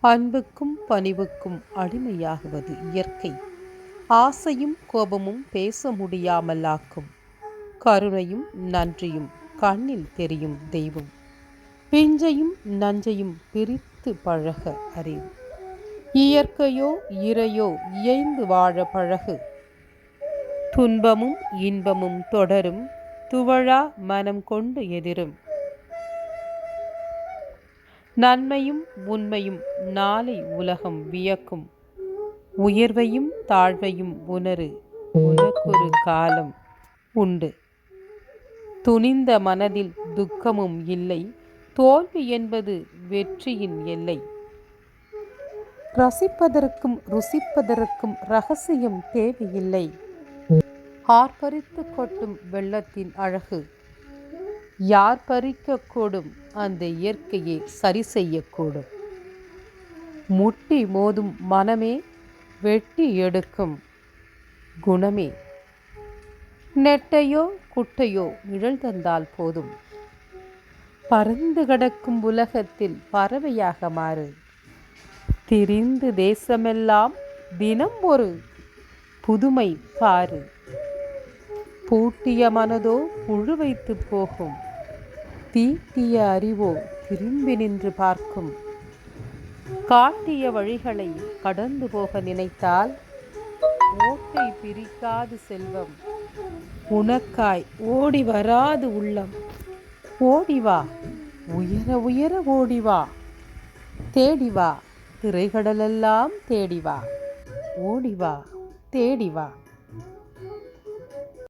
அன்புக்கும் பணிவுக்கும் அடிமையாகுவது இயற்கை. ஆசையும் கோபமும் பேச முடியாமலாக்கும். கருணையும் நன்றியும் கண்ணில் தெரியும் தெய்வம். பிஞ்சையும் நஞ்சையும் பிரித்து பழக அறிவு. இயற்கையோ இறையோ இயைந்து வாழ பழகு. துன்பமும் இன்பமும் தொடரும். துவழா மனம் கொண்டு எதிரும். நன்மையும் உண்மையும் நாளை உலகம் வியக்கும். உயர்வையும் தாழ்வையும் உணரு. உனக்கொரு காலம் உண்டு. துணிந்த மனதில் துக்கமும் இல்லை. தோல்வி என்பது வெற்றியின் எல்லை. ரசிப்பதற்கும் ருசிப்பதற்கும் ரகசியம் தேவையில்லை. ஆர்ப்பரித்து கொட்டும் வெள்ளத்தின் அழகு. யார் பறிக்கக்கூடும்? அந்த இயற்கையை சரி செய்யக்கூடும். முட்டி மோதும் மனமே வெட்டி எடுக்கும் குணமே. நெட்டையோ குட்டையோ நிழல் தந்தால் போதும். பறந்து கிடக்கும் உலகத்தில் பறவையாக மாறு. திரிந்து தேசமெல்லாம் தினம் ஒரு புதுமை பாரு பூட்டிய மனதோ புழு வைத்து தீட்டிய அறிவோ திரும்பி நின்று பார்க்கும். காட்டிய வழிகளை கடந்து போக நினைத்தால் ஓட்டை பிரிக்காது செல்வம். உனக்காய் ஓடி வராது உள்ளம். ஓடிவா உயர உயர ஓடிவா தேடிவா திரைகடலெல்லாம் தேடிவா ஓடிவா தேடிவா